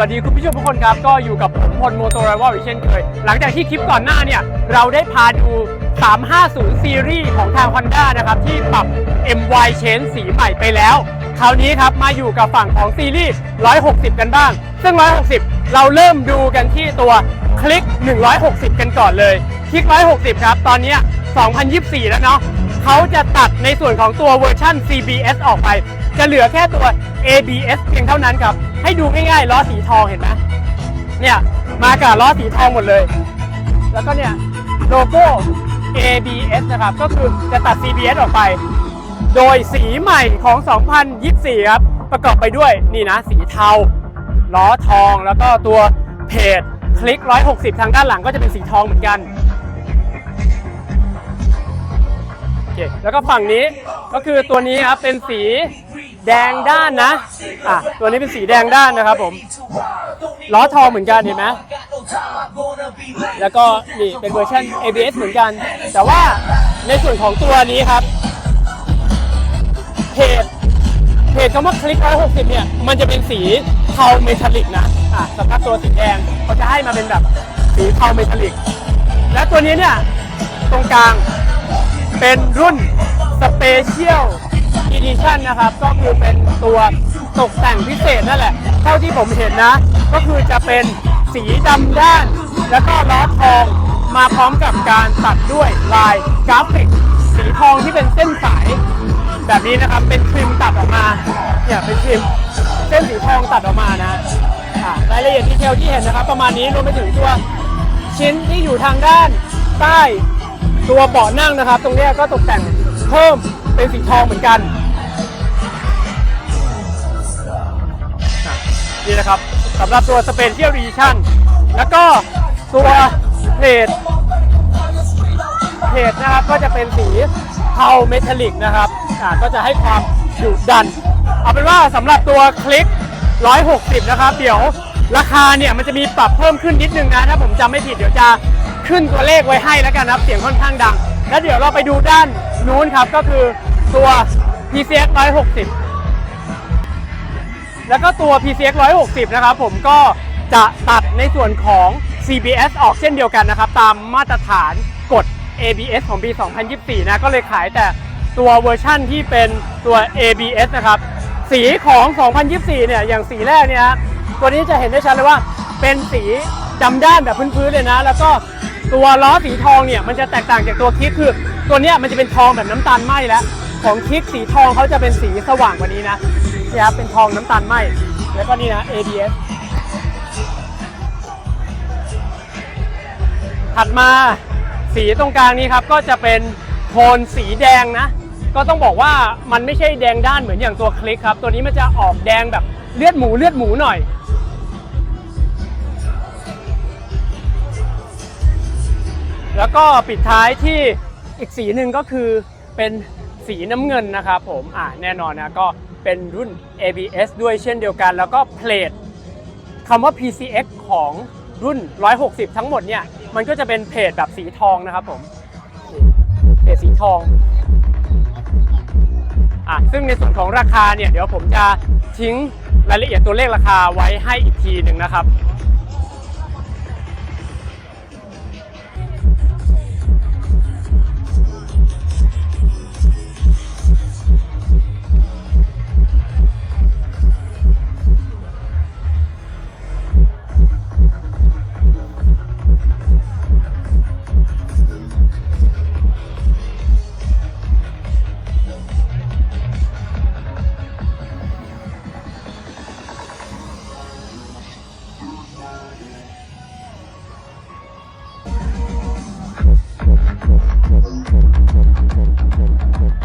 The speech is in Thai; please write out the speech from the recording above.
วัสดีคุณผู้ชมทุกคนครับ ก็อยู่กับผมพลโมโตไรวลอีกเช่นเคย หลังจากที่คลิปก่อนหน้าเนี่ย เราได้พาดู 350 ซีรีส์ของทาง Honda นะครับ ที่ปรับ MY Change สีใหม่ไปแล้ว คราวนี้ครับมาอยู่กับฝั่งของซีรีส์ 160 กันบ้าง ซึ่ง 160 เราเริ่มดูกันที่ตัวคลิก 160 กันก่อนเลย คลิก 160 ครับ ตอนนี้ 2024 แล้วเนาะเขาจะตัดในส่วนของตัวเวอร์ชัน CBS ออกไป จะเหลือแค่ตัว ABS เพียงเท่านั้นครับ ให้ดูง่ายๆล้อสีทองเห็นไหมเนี่ยมากับล้อสีทองหมดเลย แล้วก็เนี่ยโลโก้ ABS นะครับ ก็คือจะตัด CBS ออกไป โดยสีใหม่ของ 2024 ครับ ประกอบไปด้วยนี่นะ สีเทา ล้อทองแล้วก็ตัวเพจคลิก 160 ทางด้านหลังก็จะเป็นสีทองเหมือนกันโอเคแล้วก็ฝั่งนี้ก็คือตัวนี้ครับเป็นสี แดงด้านนะ อะ ตัวนี้เป็นสีแดงด้านนะครับผม ล้อทองเหมือนกันเห็นไหมแล้วก็นี่เป็นเวอร์ชัน ABS เหมือนกัน แต่ว่าในส่วนของตัวนี้ครับ เพจเพจคำว่าคลิก160 เนี่ย มันจะเป็นสีเทาเมทัลลิกนะ อะสำหรับตัวสีแดงเขาจะให้มาเป็นแบบสีเทาเมทัลลิก และตัวนี้เนี่ย ตรงกลางเป็นรุ่นสเปเชียล Special Edition นะครับ ก็คือเป็นตัวตกแต่งพิเศษนั่นแหละ เท่าที่ผมเห็นนะ ก็คือจะเป็นสีดำด้าน แล้วก็ล้อทองมาพร้อมกับการตัดด้วยลายกราฟิก สีทองที่เป็นเส้นสาย แบบนี้นะครับเป็นทริมตัดออกมาเนี่ยเป็นทริมเส้นสีทองตัดออกมานะอ่ารายละเอียดดีเทลที่เห็นนะครับ ประมาณนี้รวมไปถึงตัวชิ้นที่อยู่ทางด้านใต้ตัวเบาะนั่งนะครับ ตรงนี้ก็ตกแต่งเพิ่มเป็นสีทองเหมือนกัน นี่นะครับสำหรับตัว Special Edition แล้วก็ตัวเพจเพจนะครับก็จะเป็นสีเทาเมทัลลิกนะครับอ่าก็จะให้ความดุดัน เอาเป็นว่าสำหรับตัวคลิก 160 นะครับ เดี๋ยวราคาเนี่ยมันจะมีปรับเพิ่มขึ้นนิดนึงนะ ถ้าผมจำไม่ผิดเดี๋ยวจะขึ้นตัวเลขไว้ให้แล้วกันนะครับ เสียงค่อนข้างดัง แล้วเดี๋ยวเราไปดูด้านนู้นครับก็คือตัว PCX 160 แล้วก็ตัว PCX 160 นะครับผมก็จะตัดในส่วนของ CBS ออกเช่นเดียวกันนะครับ ตามมาตรฐานกฎ ABS ของปี 2024 นะ ก็เลยขายแต่ตัวเวอร์ชั่นที่เป็นตัว ABS นะครับ สีของ 2024 เนี่ย อย่างสีแรกเนี่ยตัวนี้จะเห็นได้ชัดเลยว่าเป็นสีดำด้านแบบพื้นๆเลยนะ แล้วก็ตัวล้อสีทองเนี่ย มันจะแตกต่างจากตัวคิกคือ ตัวเนี้ยมันจะเป็นทองแบบน้ำตาลไหมแล้ว ของคิกสีทองเขาจะเป็นสีสว่างกว่านี้นะ นี่ยครับเป็นทองน้ำตาลไหมแล้วก็นี่นะ ABS ถัดมาสีตรงกลางนี้ครับก็จะเป็นโทนสีแดงนะ ก็ต้องบอกว่ามันไม่ใช่แดงด้านเหมือนอย่างตัวคลิกครับ ตัวนี้มันจะออกแดงแบบเลือดหมูเลือดหมูหน่อย แล้วก็ปิดท้ายที่อีกสีหนึ่งก็คือเป็นสีน้ำเงินนะครับผมอ่าแน่นอนนะก็ เป็นรุ่น ABS ด้วยเช่นเดียวกัน แล้วก็เพลทคำว่า PCX ของรุ่น 160 ทั้งหมดเนี่ย มันก็จะเป็นเพจแบบสีทองนะครับผมเพจสีทองอะซึ่งในส่วนของราคาเนี่ย เดี๋ยวผมจะทิ้งรายละเอียดตัวเลขราคาไว้ให้อีกทีหนึ่งนะครับ Thank you.